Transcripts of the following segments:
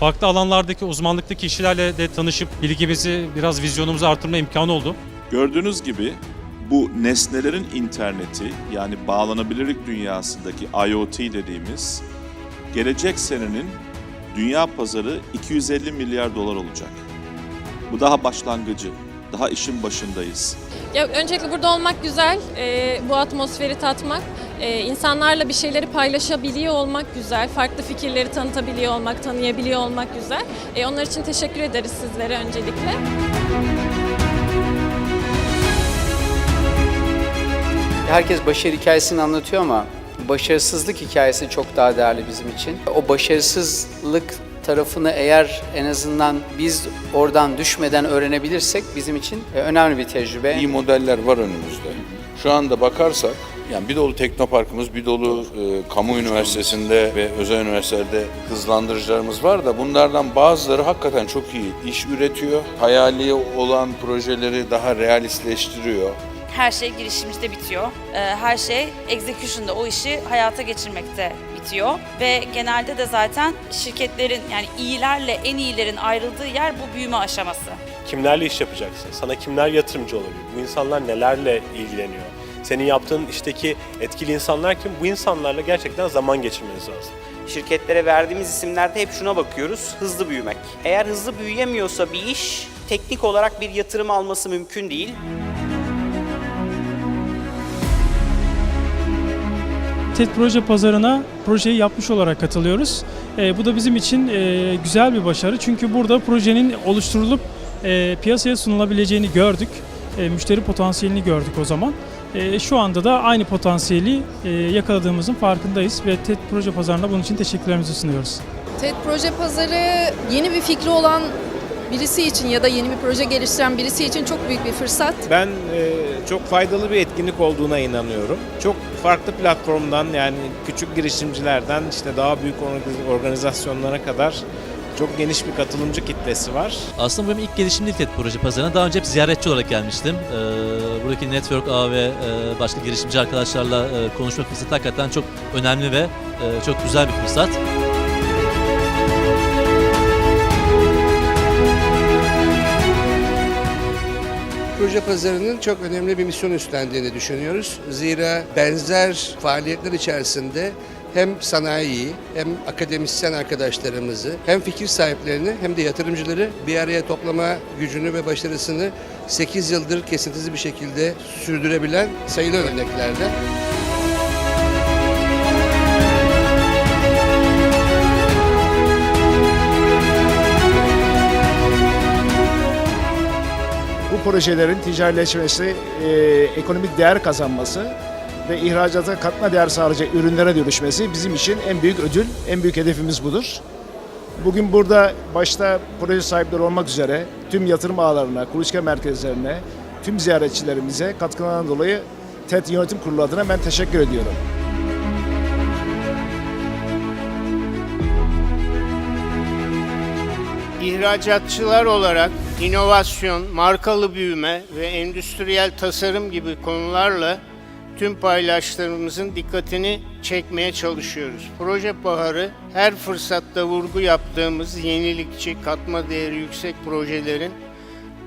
Farklı alanlardaki uzmanlıktaki kişilerle de tanışıp bilgimizi, biraz vizyonumuzu artırma imkanı oldu. Gördüğünüz gibi bu nesnelerin interneti yani bağlanabilirlik dünyasındaki IoT dediğimiz gelecek senenin dünya pazarı 250 milyar dolar olacak. Bu daha başlangıcı. Daha işin başındayız. Ya öncelikle burada olmak güzel, Ee, bu atmosferi tatmak, Ee, insanlarla bir şeyleri paylaşabiliyor olmak güzel, farklı fikirleri tanıtabiliyor olmak, tanıyabiliyor olmak güzel. Ee, onlar için teşekkür ederiz sizlere öncelikle. Herkes başarı hikayesini anlatıyor ama başarısızlık hikayesi çok daha değerli bizim için. O başarısızlık tarafını eğer en azından biz oradan düşmeden öğrenebilirsek bizim için e, önemli bir tecrübe. İyi modeller var önümüzde. Şu anda bakarsak yani bir dolu teknoparkımız, bir dolu e, kamu üniversitesinde ve özel üniversitelerde hızlandırıcılarımız var da bunlardan bazıları hakikaten çok iyi iş üretiyor. Hayali olan projeleri daha realistleştiriyor. her şey girişimcide bitiyor. Ee, Her şey execution'da o işi hayata geçirmekte bitiyor. Ve genelde de zaten şirketlerin yani iyilerle en iyilerin ayrıldığı yer bu büyüme aşaması. Kimlerle iş yapacaksın? Sana kimler yatırımcı olabilir? Bu insanlar nelerle ilgileniyor? Senin yaptığın işteki etkili insanlar kim? Bu insanlarla gerçekten zaman geçirmeniz lazım. Şirketlere verdiğimiz isimlerde hep şuna bakıyoruz, hızlı büyümek. Eğer hızlı büyüyemiyorsa bir iş, teknik olarak bir yatırım alması mümkün değil. TED proje pazarına projeyi yapmış olarak katılıyoruz. E, bu da bizim için e, güzel bir başarı çünkü burada projenin oluşturulup e, piyasaya sunulabileceğini gördük. E, müşteri potansiyelini gördük o zaman. E, şu anda da aynı potansiyeli e, yakaladığımızın farkındayız ve TED proje pazarına bunun için teşekkürlerimizi sunuyoruz. TED Proje Pazarı yeni bir fikri olan birisi için ya da yeni bir proje geliştiren birisi için çok büyük bir fırsat. Ben e, çok faydalı bir etkinlik olduğuna inanıyorum. Çok farklı platformdan yani küçük girişimcilerden işte daha büyük orga- organizasyonlara kadar çok geniş bir katılımcı kitlesi var. Aslında bu benim ilk gelişim TED proje pazarına. Daha önce hep ziyaretçi olarak gelmiştim. Ee, buradaki network ağ ve e, başka girişimci arkadaşlarla e, konuşma fırsatı hakikaten çok önemli ve e, çok güzel bir fırsat. Proje pazarının çok önemli bir misyon üstlendiğini düşünüyoruz. Zira benzer faaliyetler içerisinde hem sanayiyi, hem akademisyen arkadaşlarımızı, hem fikir sahiplerini hem de yatırımcıları bir araya toplama gücünü ve başarısını 8 yıldır kesintisiz bir şekilde sürdürebilen sayılı örneklerden. Projelerin ticarileşmesi, e, ekonomik değer kazanması ve ihracata katma değer sağlayacak ürünlere dönüşmesi bizim için en büyük ödül, en büyük hedefimiz budur. Bugün burada başta proje sahipleri olmak üzere tüm yatırım ağlarına, kuluçka merkezlerine, tüm ziyaretçilerimize katkılarından dolayı TED Yönetim Kurulu adına ben teşekkür ediyorum. İhracatçılar olarak inovasyon, markalı büyüme ve endüstriyel tasarım gibi konularla tüm paydaşlarımızın dikkatini çekmeye çalışıyoruz. Proje Baharı her fırsatta vurgu yaptığımız yenilikçi, katma değeri yüksek projelerin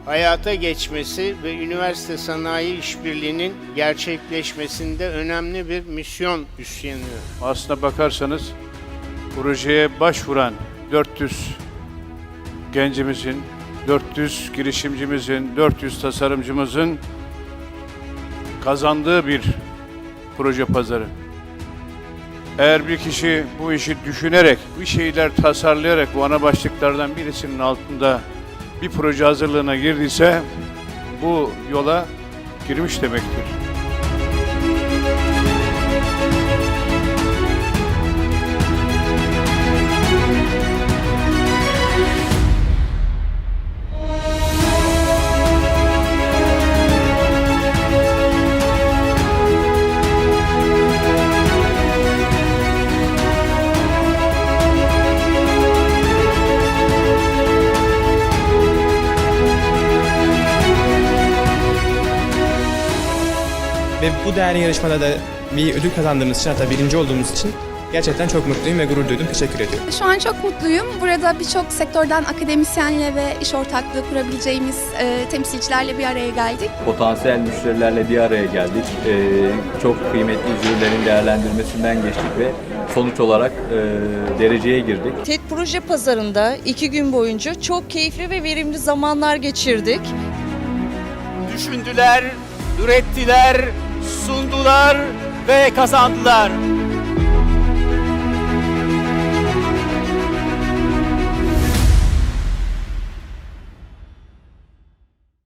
hayata geçmesi ve üniversite sanayi işbirliğinin gerçekleşmesinde önemli bir misyon üstleniyor. Aslına bakarsanız projeye başvuran 400 gencimizin, 400 girişimcimizin, 400 tasarımcımızın kazandığı bir proje pazarı. Eğer bir kişi bu işi düşünerek, bir şeyler tasarlayarak bu ana başlıklardan birisinin altında bir proje hazırlığına girdiyse bu yola girmiş demektir. Ve bu değerli yarışmada da bir ödül kazandığımız için hatta birinci olduğumuz için Gerçekten çok mutluyum ve gurur duydum. Teşekkür ediyorum. Şu an çok mutluyum. Burada birçok sektörden akademisyenle ve iş ortaklığı kurabileceğimiz e, temsilcilerle bir araya geldik. Potansiyel müşterilerle bir araya geldik. Ee, çok kıymetli jürilerin değerlendirmesinden geçtik ve sonuç olarak e, dereceye girdik. TED Proje Pazarı'nda iki gün boyunca çok keyifli ve verimli zamanlar geçirdik. Düşündüler, ürettiler, sundular ve kazandılar.